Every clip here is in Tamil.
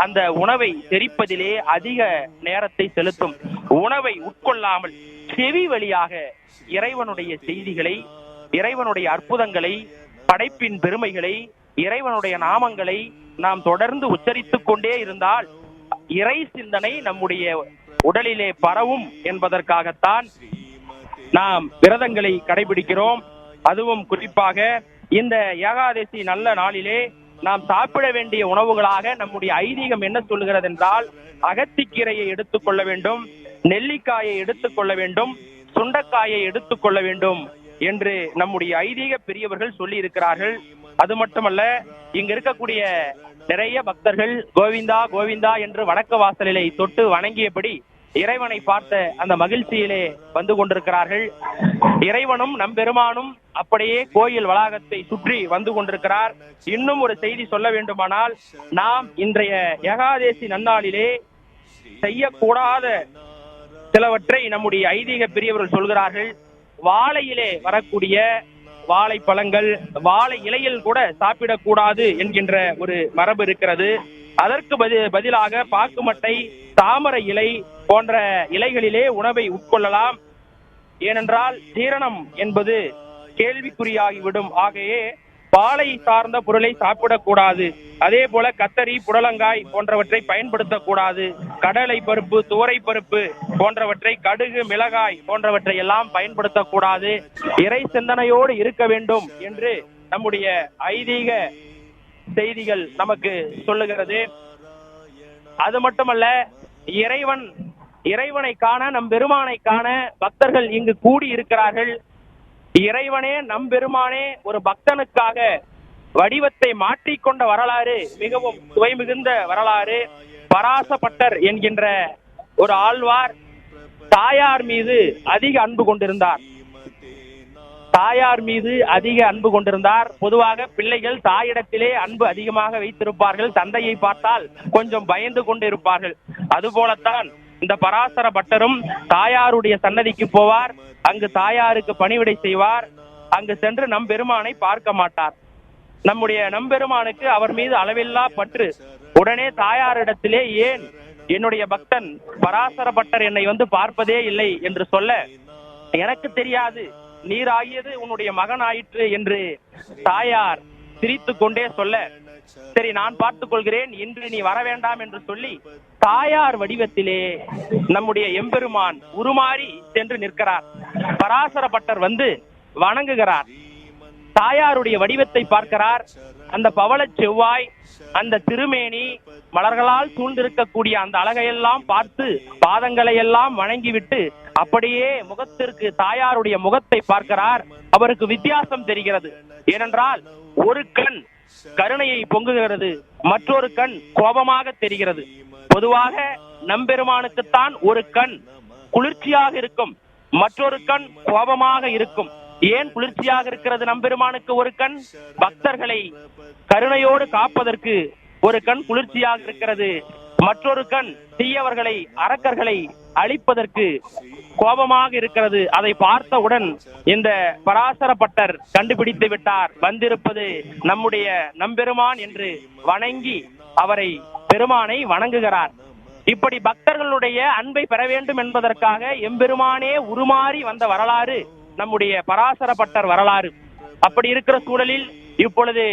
அந்த உணவை செரிப்பதிலே அதிக நேரத்தை செலுத்தும். உணவை உட்கொள்ளாமல் செவி வழியாக இறைவனுடைய செய்திகளை இறைவனுடைய அற்புதங்களை படைப்பின் பெருமைகளை இறைவனுடைய நாமங்களை நாம் தொடர்ந்து உச்சரித்துக் கொண்டே இருந்தால் இறை சிந்தனை நம்முடைய உடலிலே பரவும் என்பதற்காகத்தான் நாம் விரதங்களை கடைபிடிக்கிறோம். அதுவும் குறிப்பாக இந்த ஏகாதசி நல்ல நாளிலே நாம் சாப்பிட வேண்டிய உணவுகளாக நம்முடைய ஐதீகம் என்ன சொல்லுகிறது என்றால் அகத்திக்கீரையை எடுத்துக்கொள்ள வேண்டும் நெல்லிக்காயை எடுத்துக்கொள்ள வேண்டும் சுண்டக்காயை எடுத்துக்கொள்ள வேண்டும் என்று நம்முடைய ஐதீக பெரியவர்கள் சொல்லி இருக்கிறார்கள் அது மட்டுமல்ல இங்க இருக்கக்கூடிய நிறைய பக்தர்கள் கோவிந்தா கோவிந்தா என்று வணக்க வாசலிலை தொட்டு வணங்கியபடி இறைவனை பார்த்த அந்த மகிழ்ச்சியிலே வந்து கொண்டிருக்கிறார்கள். இறைவனும் நம்பெருமானும் அப்படியே கோயில் வளாகத்தை சுற்றி வந்து கொண்டிருக்கிறார். இன்னும் ஒரு செய்தி சொல்ல வேண்டுமானால் நாம் இன்றைய ஏகாதேசி நன்னாளிலே செய்யக்கூடாத சிலவற்றை நம்முடைய ஐதீக பெரியவர்கள் சொல்கிறார்கள். வாழையிலே வரக்கூடிய வாழைப்பழங்கள் வாழை இலையில் கூட சாப்பிடக்கூடாது என்கின்ற ஒரு மரபு இருக்கிறது. அதற்கு பதி பதிலாக பாக்குமட்டை தாமரை இலை போன்ற இலைகளிலே உணவை உட்கொள்ளலாம். ஏனென்றால் ஜீரணம் என்பது கேள்விக்குறியாகிவிடும். ஆகையே பாலை சார்ந்த பொருளை சாப்பிடக்கூடாது. அதே போல கத்தரி புடலங்காய் போன்றவற்றை பயன்படுத்தக்கூடாது. கடலை பருப்பு துவரை பருப்பு போன்றவற்றை கடுகு மிளகாய் போன்றவற்றை எல்லாம் பயன்படுத்தக்கூடாது. இறை சிந்தனையோடு இருக்க வேண்டும் என்று நம்முடைய ஐதீக செய்திகள் நமக்கு சொல்லுகிறது. அது மட்டுமல்ல இறைவன் இறைவனை காண நம் பெருமானை காண பக்தர்கள் இங்கு கூடி இருக்கிறார்கள். இறைவனே நம் பெருமானே ஒரு பக்தனுக்காக வடிவத்தை மாற்றிக்கொண்ட வரலாறு மிகவும் சுவை மிகுந்த வரலாறு. பராசப்பட்டர் என்கின்ற ஒரு ஆழ்வார் தாயார் மீது அதிக அன்பு கொண்டிருந்தார். தாயார் மீது அதிக அன்பு கொண்டிருந்தார். பொதுவாக பிள்ளைகள் தாயிடத்திலே அன்பு அதிகமாக வைத்திருப்பார்கள். தந்தையை பார்த்தால் கொஞ்சம் பயந்து கொண்டு இருப்பார்கள் அதுபோலத்தான் இந்த பராசர பட்டரும் தாயாருடைய சன்னதிக்கு போவார். அங்கு தாயாருக்கு பணிவிடை செய்வார். அங்கு சென்று நம் பெருமானை பார்க்க மாட்டார். நம்முடைய நம்பெருமானுக்கு அவர் மீது அளவில்லா பற்று. உடனே தாயாரிடத்திலே ஏன் என்னுடைய பக்தன் பராசர பட்டர் என்னை வந்து பார்ப்பதே இல்லை என்று சொல்ல எனக்கு தெரியாது. நீராகியது உன்னுடைய மகன் ஆயிற்று என்று தாயார் சிரித்து கொண்டே சொல்ல சரி நான் பார்த்துக் கொள்கிறேன் இன்று நீ வர வேண்டாம் என்று சொல்லி தாயார் வடிவத்திலே நம்முடைய எம்பெருமான் உருமாறி சென்று நிற்கிறார். பராசர பட்டர் வந்து வணங்குகிறார். தாயாருடைய வடிவத்தை பார்க்கிறார். அந்த பவளச் செவ்வாய் அந்த திருமேனி மலர்களால் சூழ்ந்திருக்கக்கூடிய அந்த அழகையெல்லாம் பார்த்து பாதங்களை எல்லாம் வணங்கிவிட்டு அப்படியே முகத்திற்கு தாயாருடைய முகத்தை பார்க்கிறார். அவருக்கு வித்தியாசம் தெரிகிறது. ஏனென்றால் ஒரு கண் கருணையை பொங்குகிறது. மற்றொரு கண் கோபமாக தெரிகிறது. பொதுவாக நம்பெருமானுக்குத்தான் ஒரு கண் குளிர்ச்சியாக இருக்கும். மற்றொரு கண் கோபமாக இருக்கும். ஏன் குளிர்ச்சியாக இருக்கிறது நம்பெருமானுக்கு ஒரு கண்? பக்தர்களை கருணையோடு காப்பதற்கு ஒரு கண் குளிர்ச்சியாக இருக்கிறது. மற்றொரு கண் தீயவர்களை அரக்கர்களை அழிப்பதற்கு கோபமாக இருக்கிறது. அதை பார்த்தவுடன் இந்த பராசரப்பட்டர் கண்டுபிடித்து விட்டார். வந்திருப்பது நம்முடைய நம்பெருமான் என்று வணங்கி அவரை பெருமானை வணங்குகிறார். இப்படி பக்தர்களுடைய அன்பை பெற வேண்டும் என்பதற்காக எம்பெருமானே உருமாறி வந்த வரலாறு நம்முடைய பராசரப்பட்டர் வரலாறு. அப்படி இருக்கிற சூழலில் இப்பொழுது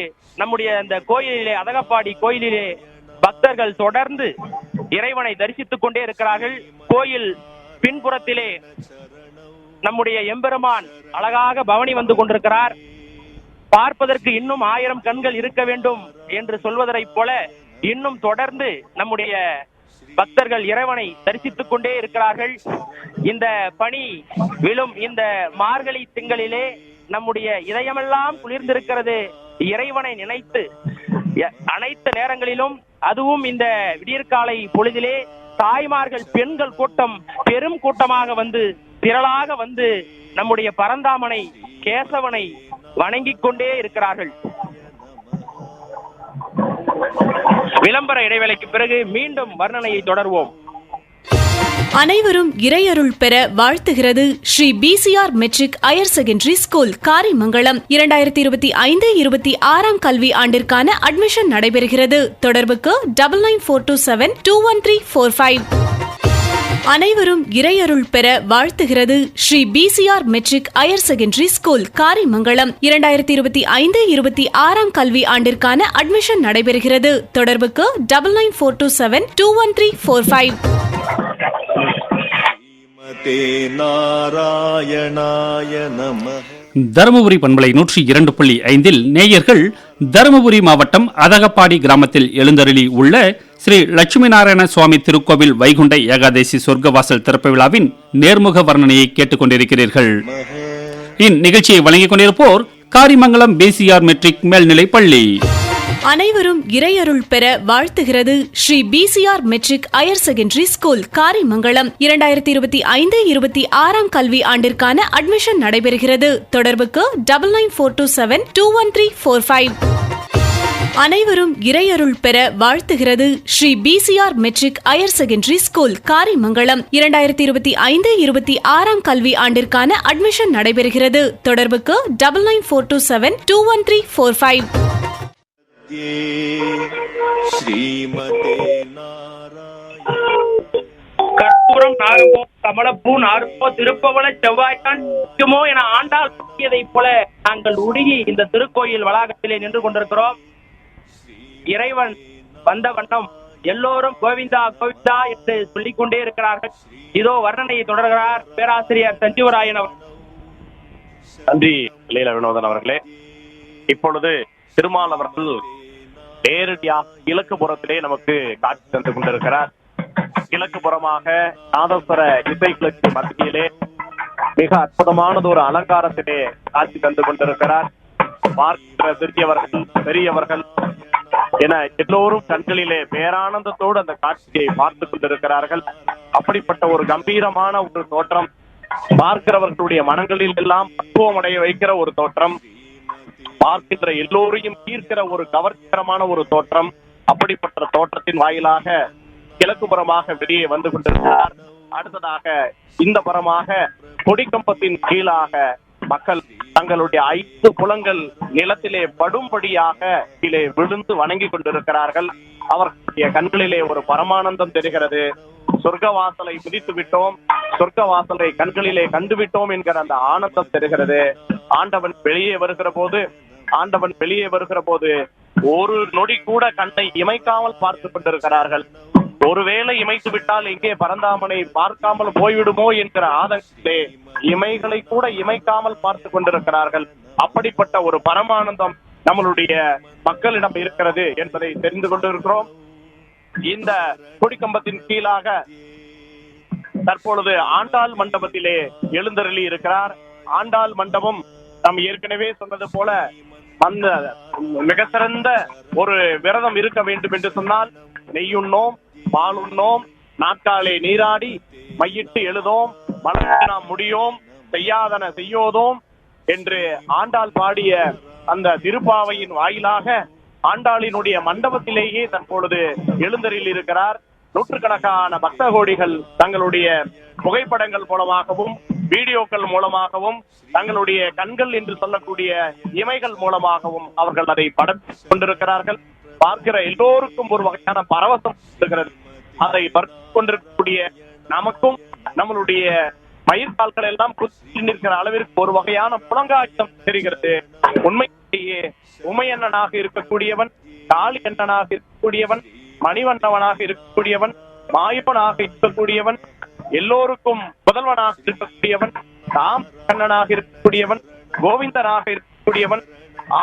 நம்முடைய அந்த கோயிலிலே அதகப்பாடி கோயிலிலே பக்தர்கள் தொடர்ந்து இறைவனை தரிசித்துக் கொண்டே இருக்கிறார்கள். கோயில் பின்புறத்திலே நம்முடைய எம்பெருமான் அழகாக பவனி வந்து கொண்டிருக்கிறார். பார்ப்பதற்கு இன்னும் ஆயிரம் கண்கள் இருக்க வேண்டும் என்று சொல்வதைப் போல இன்னும் தொடர்ந்து நம்முடைய பக்தர்கள் இறைவனை தரிசித்துக் கொண்டே இருக்கிறார்கள். இந்த பணி விழும் இந்த மார்கழி திங்களிலே நம்முடைய இதயமெல்லாம் குளிர்ந்திருக்கிறது. இறைவனை நினைத்து அனைத்து நேரங்களிலும் அதுவும் இந்த விடியற்காலை பொழுதிலே தாய்மார்கள் பெண்கள் கூட்டம் பெரும் கூட்டமாக வந்து திரளாக வந்து நம்முடைய பரந்தாமனை கேசவனை வணங்கிக் கொண்டே இருக்கிறார்கள். விளம்பர இடைவேளைக்கு பிறகு மீண்டும் வர்ணனையை தொடர்வோம். அனைவரும் இறையருள் பெற வாழ்த்துகிறது Shri PCR matric higher secondary school Karimangalam. இரண்டாயிரத்தி இருபத்தி ஐந்து இருபத்தி ஆறாம் கல்வி ஆண்டிற்கான அட்மிஷன் நடைபெறுகிறது. தொடர்புக்கு double nine four two seven two one three four five அனைவரும் இறையருள் பெற வாழ்த்துகிறது Shri PCR matric higher secondary school Karimangalam. இரண்டாயிரத்தி இருபத்தி ஐந்து இருபத்தி ஆறாம் கல்வி ஆண்டிற்கான அட்மிஷன் நடைபெறுகிறது. தொடர்புக்கு double nine four two seven two one three four five Dharmapuri பண்பலை நூற்றி இரண்டு புள்ளி ஐந்தில் நேயர்கள் தருமபுரி மாவட்டம் அதகப்பாடி கிராமத்தில் எழுந்தருளி உள்ள ஸ்ரீ லட்சுமி நாராயண சுவாமி திருக்கோவில் வைகுண்ட ஏகாதேசி சொர்க்கவாசல் திறப்பு விழாவின் நேர்முக வர்ணனையை கேட்டுக்கொண்டிருக்கிறீர்கள். இந்நிகழ்ச்சியை வழங்கிக் கொண்டிருப்போர் காரிமங்கலம் பிசிஆர் மெட்ரிக் மேல்நிலைப் பள்ளி. அனைவரும் இறையருள் பெற வாழ்த்துகிறது Shri PCR matric higher secondary school Karimangalam. இரண்டாயிரத்தி இருபத்தி ஐந்து இருபத்தி ஆறாம் கல்வி ஆண்டிற்கான அட்மிஷன் நடைபெறுகிறது. தொடர்புக்கு double nine four two seven two one three four five அனைவரும் இறையருள் பெற வாழ்த்துகிறது Shri PCR matric higher secondary school Karimangalam. இரண்டாயிரத்தி இருபத்தி ஐந்து இருபத்தி ஆறாம் கல்வி ஆண்டிற்கான அட்மிஷன் நடைபெறுகிறது. தொடர்புக்கு double nine four two seven two one three four five ஸ்ரீமதே நாராயண. கற்பூரம் நாருமோ கமலப்பூ நாருமோ திருப்பவள செவ்வாய்தான் என ஆண்டாள் கூறியதைப் போல நாங்கள் உருகி இந்த திருக்கோயில் வளாகத்திலே நின்று கொண்டிருக்கிறோம். இறைவன் வந்த வண்ணம் எல்லோரும் கோவிந்தா கோவிந்தா என்று சொல்லிக் கொண்டே இருக்கிறார்கள். இதோ வர்ணனையை தொடர்கிறார் பேராசிரியர் சஞ்சீவராயன் அவர் நன்றி லீல வினோதன் அவர்களே. இப்பொழுது திருமால் அவர்கள் நேரடியாக கிழக்கு புறத்திலே நமக்கு காட்சி தந்து கொண்டிருக்கிறார். கிழக்கு புறமாக நாதஸ்வர இசைகளுக்கு மத்தியிலே மிக அற்புதமானது ஒரு அலங்காரத்திலே காட்சி தந்து கொண்டிருக்கிறார். பார்க்கிற சிறியவர்கள் பெரியவர்கள் என எல்லோரும் கண்களிலே பேரானந்தத்தோடு அந்த காட்சியை பார்த்து கொண்டிருக்கிறார்கள். அப்படிப்பட்ட ஒரு கம்பீரமான ஒரு தோற்றம் பார்க்கிறவர்களுடைய மனங்களில் எல்லாம் பக்குவமடைய வைக்கிற ஒரு தோற்றம். பார்க்கின்ற எல்லோரையும் ஈர்க்கிற ஒரு கவர்ச்சிகரமான ஒரு தோற்றம் அப்படிப்பட்ட தோற்றத்தின் வாயிலாக கிழக்கு புறமாக வெளியே வந்து கொண்டிருக்கிறார். அடுத்ததாக இந்த புறமாக கொடிக்கம்பத்தின் கீழாக மக்கள் தங்களுடைய ஐந்து குளங்கள் நிலத்திலே படும்படியாக கீழே விழுந்து வணங்கி கொண்டிருக்கிறார்கள். அவர்களுடைய கண்களிலே ஒரு பரமானந்தம் தெரிகிறது. சொர்க்க வாசலை மிதித்து விட்டோம். சொர்க்க வாசலை கண்களிலே கண்டுவிட்டோம் என்கிற அந்த ஆனந்தம் தெரிகிறது. ஆண்டவன் வெளியே வருகிற போது ஆண்டவன் வெளியே வருகிற போது ஒரு நொடி கூட கண்ணை இமைக்காமல் பார்த்து கொண்டிருக்கிறார்கள். ஒருவேளை இமைத்து விட்டால் எங்கே பரந்தாமனை பார்க்காமல் போய்விடுமோ என்கிற ஆதங்கத்திலே இமைகளை கூட இமைக்காமல் பார்த்து கொண்டிருக்கிறார்கள். அப்படிப்பட்ட ஒரு பரமானந்தம் நம்மளுடைய மக்களிடம் இருக்கிறது என்பதை தெரிந்து கொண்டிருக்கிறோம். இந்த கொடிக்கம்பத்தின் கீழாக தற்பொழுது ஆண்டாள் மண்டபத்திலே எழுந்தருளி இருக்கிறார். ஆண்டாள் மண்டபம் நாம் ஏற்கனவே சொன்னது போல அந்த மிக சிறந்த ஒரு விரதம் இருக்க வேண்டும் என்று சொன்னால் நெய்யுண்ணோம் பாலுண்ணோம் நாட்காலே நீராடி மையிட்டு எழுதோம் மலர்ந்து நாம் முடியோம் செய்யாதன செய்யோதோம் என்று ஆண்டாள் பாடிய அந்த திருப்பாவையின் வாயிலாக ஆண்டாளினுடைய மண்டபத்திலேயே தற்பொழுது எழுந்தரில் இருக்கிறார். நூற்றுக்கணக்கான பக்த கோடிகள் தங்களுடைய புகைப்படங்கள் மூலமாகவும் வீடியோக்கள் மூலமாகவும் தங்களுடைய கண்கள் என்று சொல்லக்கூடிய இமைகள் மூலமாகவும் அவர்கள் அதை படம் கொண்டிருக்கிறார்கள். பார்க்கிற எல்லோருக்கும் ஒரு வகையான பரவசம் இருக்கிறது. அதை கொண்டிருக்கக்கூடிய நமக்கும் நம்மளுடைய பயிர்கால்கள் எல்லாம் நிற்கிற அளவிற்கு ஒரு வகையான புலங்காட்டம் தெரிகிறது. உண்மையிலேயே உமையண்ணனாக இருக்கக்கூடியவன் காளி அண்ணனாக இருக்கக்கூடியவன் மணிவண்ணவனாக இருக்கக்கூடியவன் மாயப்பனாக இருக்கக்கூடியவன் எல்லோருக்கும் முதல்வனாக இருக்கக்கூடியவன் ராம் கண்ணனாக இருக்கக்கூடியவன் கோவிந்தனாக இருக்கக்கூடியவன்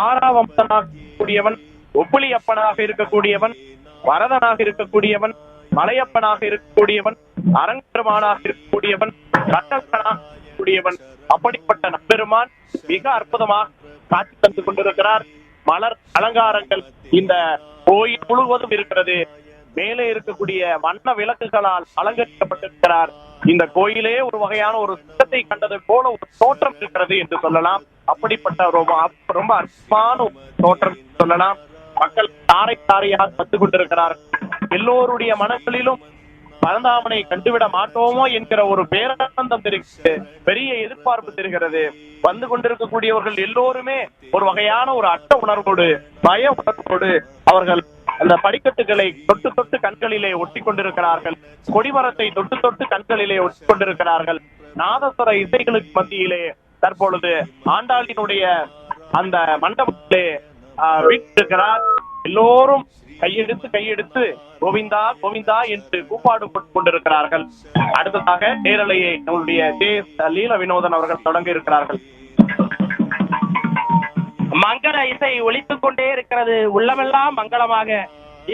ஆறாவம்சனாக இருக்கக்கூடியவன் ஒப்புளியப்பனாக இருக்கக்கூடியவன் வரதனாக இருக்கக்கூடியவன் மலையப்பனாக இருக்கக்கூடியவன் அரங்கருமானாக இருக்கக்கூடியவன் கட்டப்பனாக இருக்கக்கூடியவன். அப்படிப்பட்ட நம்பெருமான் மிக அற்புதமாக காட்சி தந்து கொண்டிருக்கிறார். மலர் அலங்காரங்கள் இந்த கோயில் முழுவதும் இருக்கிறது. மேலே இருக்கக்கூடிய வண்ண விளக்குகளால் அலங்கரிக்கப்பட்டிருக்கிறார். இந்த கோயிலே ஒரு வகையான ஒரு சித்தத்தை கண்டது போல ஒரு தோற்றம் இருக்கிறது என்று சொல்லலாம். அப்படிப்பட்ட ரொம்ப ரொம்ப அற்பமான தோற்றம் சொல்லலாம். மக்கள் தாரை தாரையாக வந்து கொண்டிருக்கிறார் எல்லோருடைய மனங்களிலும் பரந்தாமனை கண்டுவிட மாட்டோமோ என்கிற ஒரு பேரானந்தம் தெரிகிறது பெரிய எதிர்பார்ப்பு தெரிகிறது. வந்து கொண்டிருக்கக்கூடியவர்கள் எல்லோருமே ஒரு வகையான ஒரு அட்ட உணர்வோடு பய உணர்வோடு அவர்கள் அந்த படிக்கட்டுகளை தொட்டு தொட்டு கண்களிலே ஒட்டி கொண்டிருக்கிறார்கள் கொடிமரத்தை தொட்டு தொட்டு கண்களிலே ஒட்டி கொண்டிருக்கிறார்கள் நாதஸ்வர இசைகளுக்கு மத்தியிலே தற்பொழுது ஆண்டாளினுடைய அந்த மண்டபத்திலே வீட்டிருக்கிறார். எல்லோரும் கையெடுத்து கையெடுத்து கோவிந்தா கோவிந்தா என்று கூப்பாடு கொண்டிருக்கிறார்கள். அடுத்ததாக நேரலையை நம்முடைய ஜே லீல வினோதன் அவர்கள் தொடங்க இருக்கிறார்கள் மங்கள இசை ஒழித்துக் கொண்டே இருக்கிறது. உள்ளமெல்லாம் மங்களமாக.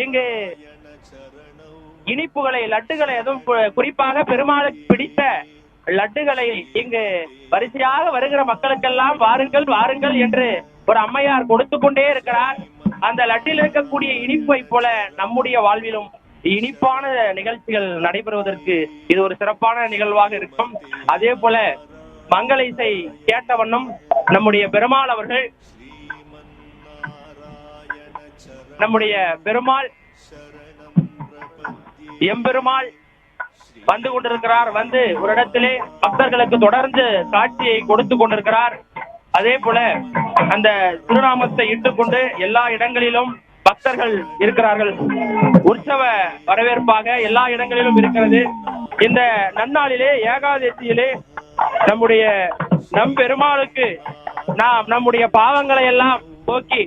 இங்கு இனிப்புகளை லட்டுகளை எதுவும் குறிப்பாக பெருமாளுக்கு பிடித்த லட்டுகளை இங்கு வரிசையாக வருகிற மக்களுக்கெல்லாம் வாருங்கள் வாருங்கள் என்று ஒரு அம்மையார் கொடுத்து கொண்டே இருக்கிறார். அந்த லட்டில் இருக்கக்கூடிய இனிப்பை போல நம்முடைய வாழ்விலும் இனிப்பான நிகழ்ச்சிகள் நடைபெறுவதற்கு இது ஒரு சிறப்பான நிகழ்வாக இருக்கும். அதே போல மங்கள இசை கேட்ட வண்ணம் நம்முடைய பெருமாள் அவர்கள் நம்முடைய பெருமாள் எம்பெருமாள் வந்து கொண்டிருக்கிறார். வந்து ஒரு இடத்திலே பக்தர்களுக்கு தொடர்ந்து காட்சியை கொடுத்து கொண்டிருக்கிறார். அதே போல அந்த திருநாமத்தை இட்டுக்கொண்டு எல்லா இடங்களிலும் பக்தர்கள் இருக்கிறார்கள். உற்சவ வரவேற்பாக எல்லா இடங்களிலும் இருக்கிறது. இந்த நன்னாளிலே ஏகாதசியிலே நம்முடைய நம் பெருமாளுக்கு நாம் நம்முடைய பாவங்களை எல்லாம் போக்கி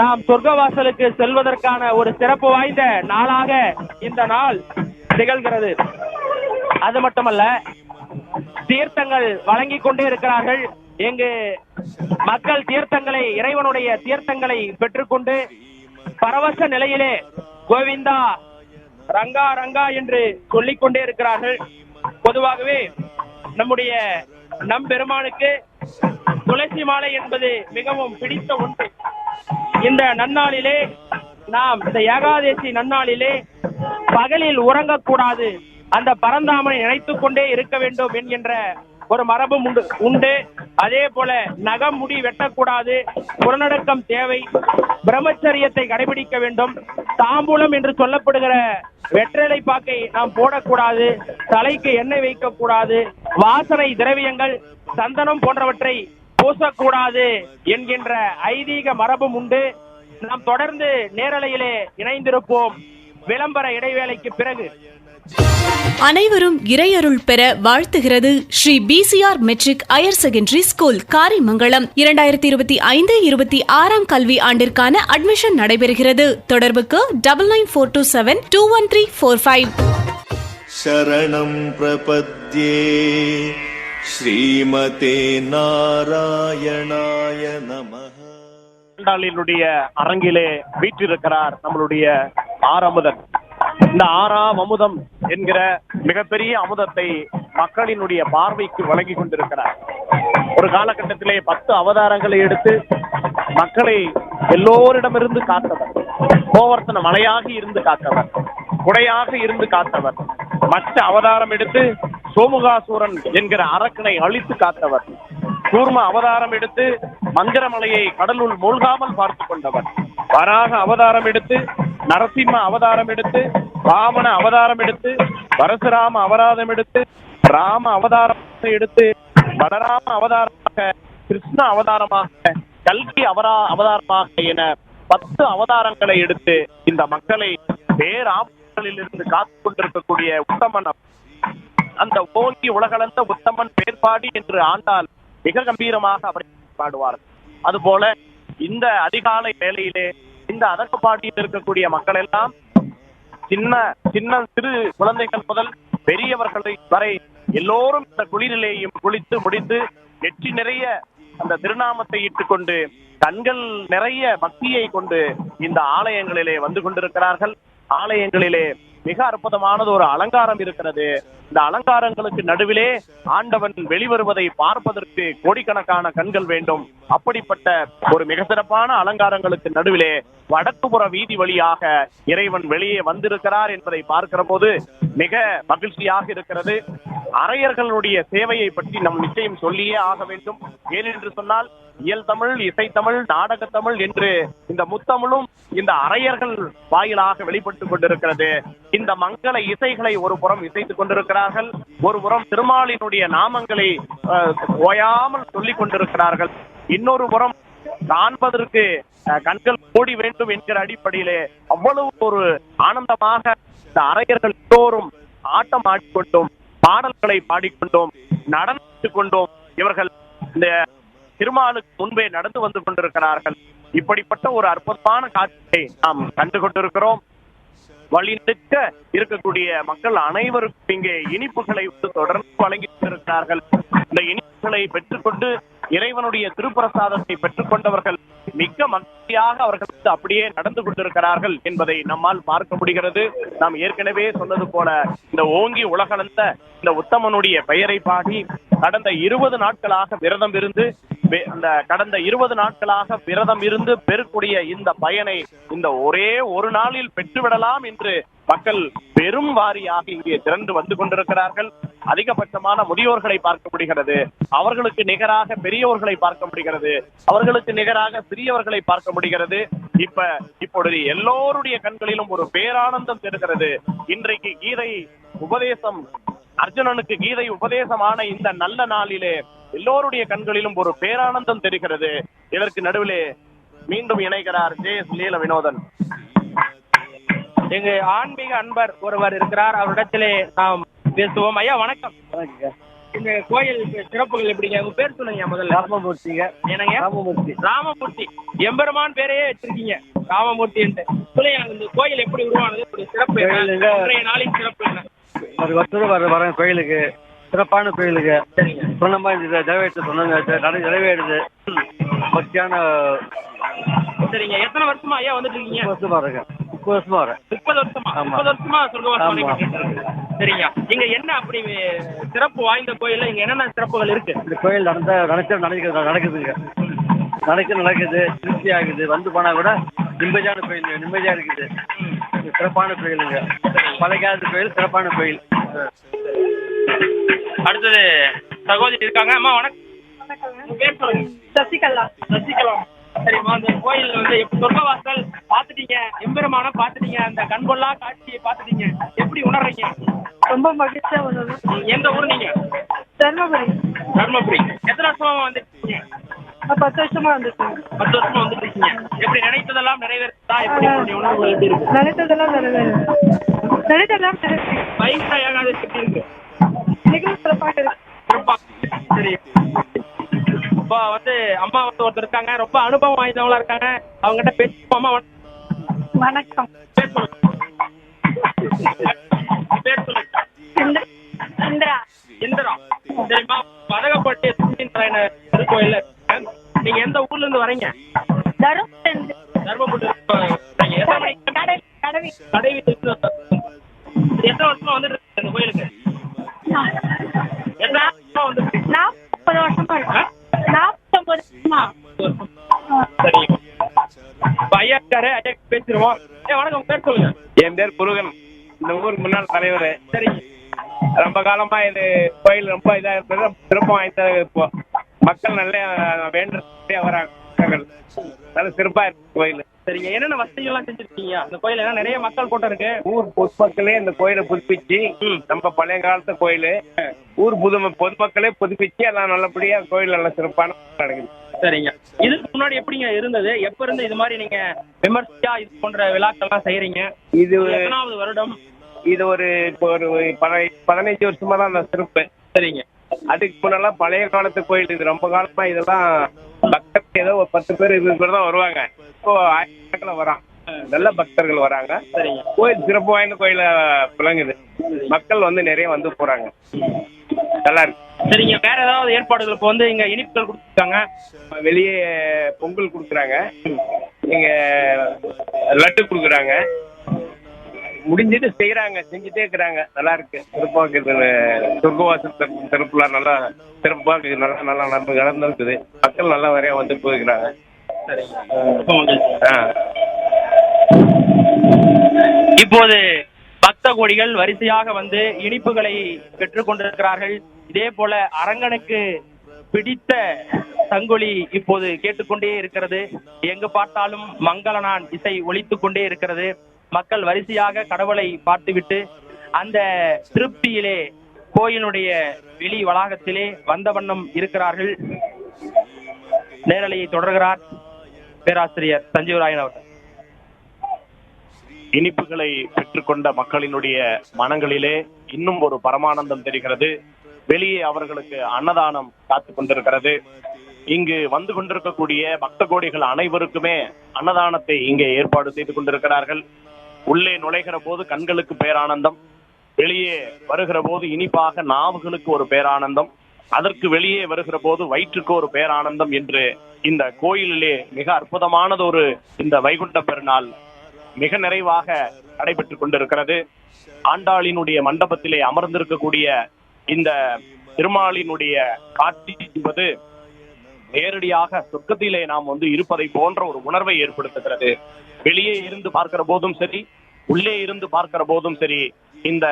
நாம் சொர்க்கவாசலுக்கு செல்வதற்கான ஒரு சிறப்பு வாய்ந்த நாளாக இந்த நாள் திகழ்கிறது. அது மட்டுமல்ல தீர்த்தங்கள் வழங்கி கொண்டே இருக்கிறார்கள். இங்கு மக்கள் தீர்த்தங்களை இறைவனுடைய தீர்த்தங்களை பெற்றுக்கொண்டு பரவச நிலையிலே கோவிந்தா ரங்கா ரங்கா என்று சொல்லிக் கொண்டே இருக்கிறார்கள். பொதுவாகவே நம்முடைய நம் பெருமானுக்கு துளசி மாலை என்பது மிகவும் பிடித்த ஒன்று. இந்த நன்னாளிலே நாம் இந்த ஏகாதசி நன்னாளிலே பகலில் உறங்கக்கூடாது. அந்த பரந்தாமனை நினைத்துக் கொண்டே இருக்க வேண்டும் என்கின்ற ஒரு மரபும் உண்டு உண்டு. அதே போல நகம் முடி வெட்டக்கூடாது. புறநடக்கம் தேவை. பிரம்மச்சரியத்தை கடைபிடிக்க வேண்டும். தாம்பூலம் என்று சொல்லப்படுகிற வெற்றிலை பாக்கை நாம் போடக்கூடாது. தலைக்கு எண்ணெய் வைக்கக்கூடாது. வாசனை திரவியங்கள் சந்தனம் போன்றவற்றை பூசக்கூடாது என்கின்ற ஐதீக மரபும் உண்டு. நாம் தொடர்ந்து நேரலையிலே இணைந்திருப்போம். விளம்பர இடைவேளைக்கு பிறகு. அனைவரும் இறையருள் பெற வாழ்த்துகிறது Shri PCR matric higher secondary school Karimangalam. இரண்டாயிரத்தி இருபத்தி ஐந்து இருபத்தி ஆறாம் கல்வி ஆண்டிற்கான அட்மிஷன் நடைபெறுகிறது. தொடர்புக்கு double nine four two seven two one three four five சரணம் பிரபத்யே. ஸ்ரீமதே நாராயணாய நம அரங்கிலே வீற்றிருக்கிறார் நம்மளுடைய ஆரமுதன் இந்த ஆறாம் அமுதம் என்கிற மிகப்பெரிய அமுதத்தை மக்களினுடைய பார்வைக்கு வழங்கி கொண்டிருக்கிறார். ஒரு காலகட்டத்திலே பத்து அவதாரங்களை எடுத்து மக்களை எல்லோரிடமிருந்து காத்தவர். கோவர்த்தன மலையாக இருந்து காத்தவர். குடையாக இருந்து காத்தவர். மற்ற அவதாரம் எடுத்து சோமுகாசூரன் என்கிற அரக்கனை அழித்து காத்தவர். கூர்ம அவதாரம் எடுத்து மந்திரமலையை கடலுள் மூழ்காமல் பார்த்து கொண்டவர். வராக அவதாரம் எடுத்து நரசிம்ம அவதாரம் எடுத்து வாமன அவதாரம் எடுத்து பரசுராம அவதாரம் எடுத்து ராம அவதாரம் எடுத்து பலராம அவதாரமாக கிருஷ்ண அவதாரமாக கல்கி அவரா அவதாரமாக என பத்து அவதாரங்களை எடுத்து இந்த மக்களை பேராபங்களில் இருந்து காத்துக் கொண்டிருக்கக்கூடிய உத்தமன் அந்த ஓங்கி உலகளந்த உத்தமன் பேர்பாடி என்று ஆண்டால் மிக கம்பீரமாக அவரை பாடுவார். அதுபோல இந்த அதிகாலை வேளையிலே இந்த அதற்குப்பாடியில் இருக்கக்கூடிய மக்கள் எல்லாம் சின்ன சின்ன சிறு குழந்தைகள் முதல் பெரியவர்களை வரை எல்லோரும் இந்த குளிரிலேயும் குளித்து முடித்து வெற்றி நிறைய அந்த திருநாமத்தை இட்டுக்கொண்டு கண்கள் நிறைய பக்தியை கொண்டு இந்த ஆலயங்களிலே வந்து கொண்டிருக்கிறார்கள். ஆலயங்களிலே மிக அற்புதமானது ஒரு அலங்காரம் இருக்கிறது. இந்த அலங்காரங்களுக்கு நடுவிலே ஆண்டவன் வெளிவருவதை பார்ப்பதற்கு கோடிக்கணக்கான கண்கள் வேண்டும். அப்படிப்பட்ட ஒரு மிக சிறப்பான அலங்காரங்களுக்கு நடுவிலே வடக்குப்புற வீதி வழியாக இறைவன் வெளியே வந்திருக்கிறார் என்பதை பார்க்கிற போது மிக மகிழ்ச்சியாக இருக்கிறது. அரையர்களுடைய சேவையை பற்றி நம் நிச்சயம் சொல்லியே ஆக வேண்டும். ஏனென்று சொன்னால் இயல் தமிழ் இசைத்தமிழ் நாடகத்தமிழ் என்று இந்த முத்தமிழும் இந்த அரையர்கள் வாயிலாக வெளிப்பட்டுக் கொண்டிருக்கிறது. இந்த மங்கள இசைகளை ஒரு புறம் இசைத்துக் கொண்டிருக்கிறார். கொண்டிருக்கிறார்கள் ஒரு புறம் திருமாலினுடைய நாமங்களை ஓயாமல் சொல்லிக் கொண்டிருக்கிறார்கள். இன்னொரு புறம் காண்பதற்கு கண்கள் மூடி வேண்டும் என்கிற அடிப்படையிலே அவ்வளவு ஒரு ஆனந்தமாக இந்த அரையர்கள் எல்லோரும் ஆட்டம் ஆடிக்கொண்டும் பாடல்களை பாடிக்கொண்டோம் நடந்து கொண்டோம். இவர்கள் இந்த திருமாலுக்கு முன்பே நடந்து வந்து கொண்டிருக்கிறார்கள். இப்படிப்பட்ட ஒரு அற்புதமான காட்சியை நாம் கண்டு கொண்டிருக்கிறோம். வழி இருக்கக்கூடிய மக்கள் அனைவருக்கும் இங்கே இனிப்புகளை வந்து தொடர்ந்து வழங்கி இருக்கிறார்கள் இந்த இனிப்புகளை பெற்றுக்கொண்டு இறைவனுடைய திருப்பிரசாதத்தை பெற்றுக்கொண்டவர்கள் மிக்க மகிழ்ச்சியாக அவர்கள் வந்து அப்படியே நடந்து கொண்டிருக்கிறார்கள் என்பதை நம்மால் பார்க்க முடிகிறது. நாம் ஏற்கனவே சொன்னது போல இந்த ஓங்கி உலகளந்த இந்த உத்தமனுடைய பெயரை பாடி கடந்த இருபது நாட்களாக விரதம் இருந்து அந்த கடந்த இருபது நாட்களாக விரதம் இருந்து பெறக்கூடிய இந்த பயனை இந்த ஒரே ஒரு நாளில் பெற்றுவிடலாம் என்று மக்கள் பெரும் வாரியாக இங்கே திரண்டு வந்து கொண்டிருக்கிறார்கள். அதிகபட்சமான முதியோர்களை பார்க்க முடிகிறது. அவர்களுக்கு நிகராக பெரியவர்களை பார்க்க முடிகிறது. அவர்களுக்கு நிகராக சிறியவர்களை பார்க்க முடிகிறது. இப்ப இப்பொழுது எல்லோருடைய கண்களிலும் ஒரு பேரானந்தம் தெரிகிறது. இன்றைக்கு கீதை உபதேசம் அர்ஜுனனுக்கு கீதை உபதேசமான இந்த நல்ல நாளிலே எல்லோருடைய கண்களிலும் ஒரு பேரானந்தம் தெரிகிறது. இதற்கு நடுவிலே மீண்டும் இணைகிறார் ஜே எஸ் லீல வினோதன். எங்க ஆன்மீக அன்பர் ஒருவர் இருக்கிறார். அவரிடத்திலே நாம் பேசுவோம். ஐயா வணக்கம். இந்த கோயில் சிறப்புகள் எப்படிங்க? உங்க பேர் சொல்லுங்க முதல்ல. ராமமூர்த்திங்க. என்னங்க? ராமமூர்த்தி. ராமமூர்த்தி. எம்பெருமான் பேரையே வச்சிருக்கீங்க. ராமமூர்த்தி சொல்லுங்க இந்த கோயில் எப்படி உருவானது? சிறப்பு. இன்றைய நாளின் சிறப்பு என்ன? ஒரு வருஷம் வர வரேன் கோயிலுக்கு. சிறப்பான கோயிலுக்கு. சொன்ன மாதிரி நிறைவேற்ற சொன்னாங்க. நிறைவேறுது. பக்தியான சரிங்க. எத்தனை வருஷமா ஐயா வந்துட்டு இருக்கீங்க? வருஷமா இருக்கேன். முப்பது வருஷமா வரேன் முப்பது வருஷமா? ஆமா. முப்பது வருஷமா சொர்க்கவாசம் ஆமா. சரிங்க. இங்க என்ன அப்படி சிறப்பு வாய்ந்த கோயில்ல இங்க என்னென்ன சிறப்புகள் இருக்கு? இந்த கோயில் நடந்த நடக்க நடக்குது நடக்குதுங்க நடக்க நடக்குது. திருப்தி ஆகுது. வந்து போனா கூட நிம்மதியான கோயில் நிம்மதியா இருக்குது. இது சிறப்பான கோயிலுங்க பழைக்காத கோயில் சிறப்பான கோயில். அடுத்தது சகோதரி இருக்காங்க. அம்மா வணக்கம். உங்க பேர் சொல்லுங்க. சசிகலா. சசிகலா. சரிம்மா அந்த கோயில் வந்து சொர்க்கவாசல் பாத்துட்டீங்க எம்பெருமான பாத்துட்டீங்க அந்த கண்கொள்ளா காட்சியை பாத்துட்டீங்க எப்படி உணர்றீங்க? ரொம்ப மகிழ்ச்சியா உள்ளது. ம், எந்த ஊர் நீங்க? தர்மபுரி. தர்மபுரி. எத்தனை வருஷமா வந்துருக்கீங்க? பத்து வருஷமா வந்துருக்கேன். பத்து வருஷமா வந்துருக்கீங்க. எப்படி நினைத்ததெல்லாம் நிறைவேற்றா எப்படி இருக்கு? நினைத்ததெல்லாம் நிறைவேறு நினைத்ததெல்லாம் நிறைவேறு வைகுண்ட ஏகாதசி எப்படி இருக்கு? சிறப்பாக இருக்கு. சிறப்பா. சரி. இப்போ வந்து அம்மா வந்து ஒருத்தர் இருக்காங்க. ரொம்ப அனுபவம் வாய்ந்தவங்களா இருக்காங்க. அவங்ககிட்ட பேசிப்போம் அம்மா வணக்கம். பேர் சொல்லுங்க இந்திரா. இந்திரா சரிம்மா பதகப்பட்டி இருக்கேன். நீங்க எந்த ஊர்ல இருந்து வரீங்க? தருமபுரி கடவி எத்தனை வருஷமா வந்துட்டு இந்த கோயிலுக்கு? எத்தனை வருஷமா வந்துட்டு இருக்கீங்க? நாற்பது வருஷமா இருக்கு. சரி ஐயா இருக்காரு ஐயா பேசிடுவோம் ஏ வணக்கம் பேர் சொல்லுங்க. என் பேர் முருகன். இந்த ஊர் முன்னாள் தலைவர். சரிங்க ரொம்ப காலமா இது கோயில் ரொம்ப இதா இருந்தது சிறப்பு வாய்ந்த இப்போ மக்கள் நல்ல வேண்டிய வராங்க. நல்ல சிறப்பா இருக்கு கோயில். சரிங்க. என்னென்ன வசதிகள்லாம் செஞ்சிருக்கீங்க? அந்த கோயில எல்லாம் நிறைய மக்கள் கூட்டம் இருக்கு. ஊர் பொதுமக்களே இந்த கோயிலை புதுப்பிச்சு நம்ம பழைய காலத்து கோயில் ஊர் புது பொதுமக்களே புதுப்பிச்சு எல்லாம் நல்லபடியா கோயில் நல்ல சிறப்பான நடக்குது. சரிங்க. இதுக்கு முன்னாடி எப்படிங்க இருந்தது? எப்ப இருந்து இது மாதிரி நீங்க விமர்சையா இது போன்ற விழாக்கள்லாம் செய்யறீங்க இது எத்தனாவது வருடம்? இது ஒரு இப்போ ஒரு பதி- பதினைஞ்சு வருஷமா தான் அந்த சிறப்பு. சரிங்க. அதுக்கு முன்னெல்லாம் பழைய காலத்து கோயில் இது. ரொம்ப காலமா இதெல்லாம் பக்தர்கள் ஏதோ ஒரு பத்து பேர் இது கூட தான் வருவாங்க. இப்போ ஆயிரக்கணக்கில் வரான் நல்ல பக்தர்கள் வராங்க. கோயில் சிறப்பு வாய்ந்த கோயில விளங்குது. மக்கள் வந்து நிறைய வந்து போறாங்க. நல்லா இருக்கு. சரிங்க. வேற ஏதாவது ஏற்பாடுகள்? இப்போ வந்து இங்க இனிப்புகள் கொடுத்துருக்காங்க. வெளியே பொங்கல் கொடுக்குறாங்க. இங்க லட்டு கொடுக்குறாங்க. முடிஞ்சது செய்யறாங்க செஞ்சுட்டே இருக்கிறாங்க. நல்லா இருக்கு. சிறப்பாக சொர்க்கவாசல் திறப்பு- திறப்புலாம் நல்லா சிறப்பாக நல்லா நல்லா நடந்து நடந்துருக்குது மக்கள் நல்லா நிறைய வந்து போயிருக்கிறாங்க. இப்போது பக்த கோடிகள் வரிசையாக வந்து இனிப்புகளை பெற்றுக் கொண்டிருக்கிறார்கள். இதே போல அரங்கனுக்கு பிடித்த சங்கொலி இப்போது கேட்டுக்கொண்டே இருக்கிறது. எங்கு பார்த்தாலும் மங்களனான் இசை ஒலித்துக் கொண்டே இருக்கிறது. மக்கள் வரிசையாக கடவுளை பார்த்துவிட்டு அந்த திருப்தியிலே கோயிலுடைய வெளி வளாகத்திலே வந்த வண்ணம் இருக்கிறார்கள். நேரலையை தொடர்கிறார் பேராசிரியர் சஞ்சீவராயன் அவர்கள். இனிப்புகளை பெற்றுக்கொண்ட மக்களினுடைய மனங்களிலே இன்னும் ஒரு பரமானந்தம் தெரிகிறது. வெளியே அவர்களுக்கு அன்னதானம் காத்து கொண்டிருக்கிறது. இங்கு வந்து கொண்டிருக்கக்கூடிய பக்த கோடிகள் அனைவருக்குமே அன்னதானத்தை இங்கே ஏற்பாடு செய்து கொண்டிருக்கிறார்கள். உள்ளே நுழைகிற போது கண்களுக்கு பேரானந்தம் வெளியே வருகிற போது இனிப்பாக நாவுகளுக்கு ஒரு பேரானந்தம் அதற்கு வெளியே வருகிற போது வயிற்றுக்கு ஒரு பேரானந்தம் என்று இந்த கோயிலிலே மிக அற்புதமானது ஒரு இந்த வைகுண்ட பெருநாள் மிக நிறைவாக நடைபெற்றுக் கொண்டிருக்கிறது. ஆண்டாளினுடைய மண்டபத்திலே அமர்ந்திருக்கக்கூடிய இந்த திருமாலினுடைய காட்சி என்பது நேரடியாக சொர்க்கத்திலே நாம் வந்து இருப்பதை போன்ற ஒரு உணர்வை ஏற்படுத்துகிறது. வெளியே இருந்து பார்க்கிற போதும் சரி உள்ளே இருந்து பார்க்கிற போதும் சரி இந்த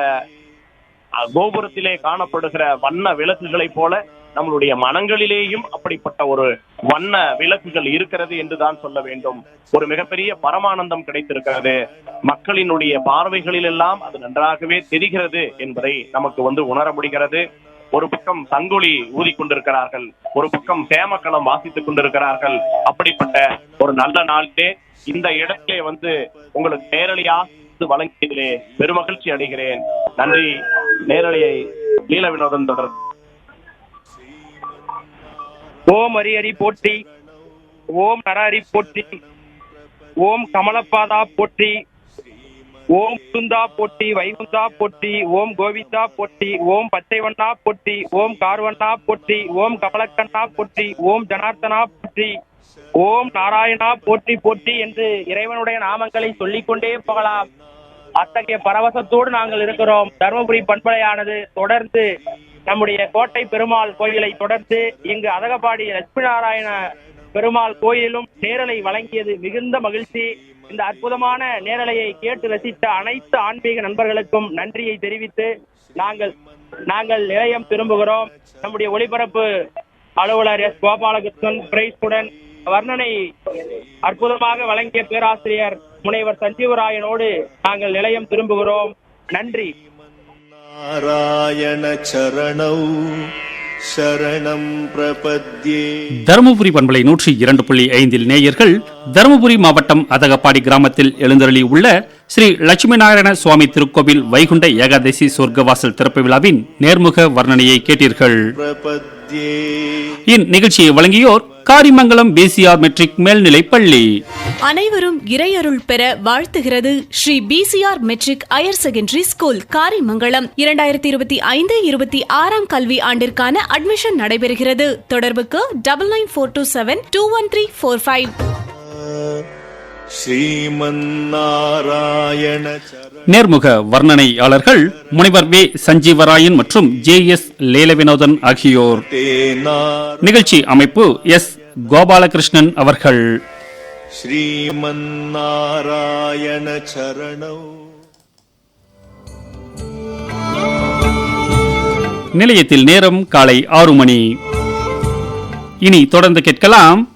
கோபுரத்திலே காணப்படுகிற வண்ண விளக்குகளை போல நம்மளுடைய மனங்களிலேயும் அப்படிப்பட்ட ஒரு வண்ண விளக்குகள் இருக்கிறது என்றுதான் சொல்ல வேண்டும். ஒரு மிகப்பெரிய பரமானந்தம் கிடைத்திருக்கிறது. மக்களினுடைய பார்வைகளில் எல்லாம் அது நன்றாகவே தெரிகிறது என்பதை நமக்கு வந்து உணர முடிகிறது. ஒரு பக்கம் சங்கொலி ஊதிக் கொண்டிருக்கிறார்கள் ஒரு பக்கம் சேமக்களம் வாசித்துக் கொண்டிருக்கிறார்கள். அப்படிப்பட்ட ஒரு நல்ல நாளிலே இந்த இடத்திலே வந்து உங்களுக்கு நேரடியாக வழங்கியதிலே பெருமகிழ்ச்சி அடைகிறேன். நன்றி. நேரலையை லீல வினோதன் தொடர். ஓம் ஹரி ஹரி போற்றி ஓம் நரஹரி போற்றி ஓம் கமலப்பாதா போற்றி ஓம் சுந்தா பொட்டி வைகுந்தா பொட்டி ஓம் கோவிந்தா பொட்டி ஓம் பச்சைவண்ணா பொட்டி ஓம் கார்வண்ணா பொட்டி ஓம் கமலக்கண்ணா பொட்டி ஓம் ஜனார்த்தனா பொட்டி ஓம் நாராயணா போற்றி போற்றி என்று இறைவனுடைய நாமங்களை சொல்லிக்கொண்டே போகலாம். அத்தகைய பரவசத்தோடு நாங்கள் இருக்கிறோம். தருமபுரி பண்பலையானது தொடர்ந்து நம்முடைய கோட்டை பெருமாள் கோயிலை தொடர்ந்து இங்கு அதகபாடி லட்சுமி நாராயண பெருமாள் கோயிலும் நேரலை வழங்கியது மிகுந்த மகிழ்ச்சி. இந்த அற்புதமான நேரலையை கேட்டு ரசித்த அனைத்து ஆன்மீக நண்பர்களுக்கும் நன்றியை தெரிவித்து நாங்கள் நாங்கள் நிலையம் திரும்புகிறோம். நம்முடைய ஒளிபரப்பு அலுவலர் எஸ். கோபாலகிருஷ்ணன் பிரைஸ்டன் வர்ணனை அற்புதமாக வழங்கிய பேராசிரியர் முனைவர் சஞ்சீவராயனோடு நாங்கள் நிலையம் திரும்புகிறோம். நன்றி. நாராயண சரணௌ சரணம் தருமபுரி பண்பலை நூற்றி இரண்டு புள்ளி ஐந்தில் நேயர்கள் தருமபுரி மாவட்டம் அதகப்பாடி கிராமத்தில் எழுந்தருளி உள்ள ஸ்ரீ லட்சுமி நாராயண சுவாமி திருக்கோவில் வைகுண்ட ஏகாதசி சொர்க்கவாசல் திறப்பு விழாவின் நேர்முக வர்ணனையை கேட்டீர்கள். இந்நிகழ்ச்சியை வழங்கியோர் காரிமங்கலம் பிசிஆர் மெட்ரிக் மேல்நிலைப் பள்ளி. அனைவரும் இறையருள் பெற வாழ்த்துகிறது Shri PCR matric higher secondary school Karimangalam. இரண்டாயிரத்தி இருபத்தி ஐந்து இருபத்தி ஆறாம் கல்வி ஆண்டிற்கான அட்மிஷன் நடைபெறுகிறது. தொடர்புக்கு double nine four two seven two one three four five Srimannarayana நேர்முக வர்ணனையாளர்கள் முனைவர் வே. சஞ்சீவராயன் மற்றும் ஜே. எஸ். லேலவினோதன் ஆகியோர். நிகழ்ச்சி அமைப்பு எஸ். கோபாலகிருஷ்ணன் அவர்கள். ஸ்ரீமன்னாராயண சரணோ. நிலையத்தில் நேரம் காலை ஆறு மணி. இனி தொடர்ந்து கேட்கலாம்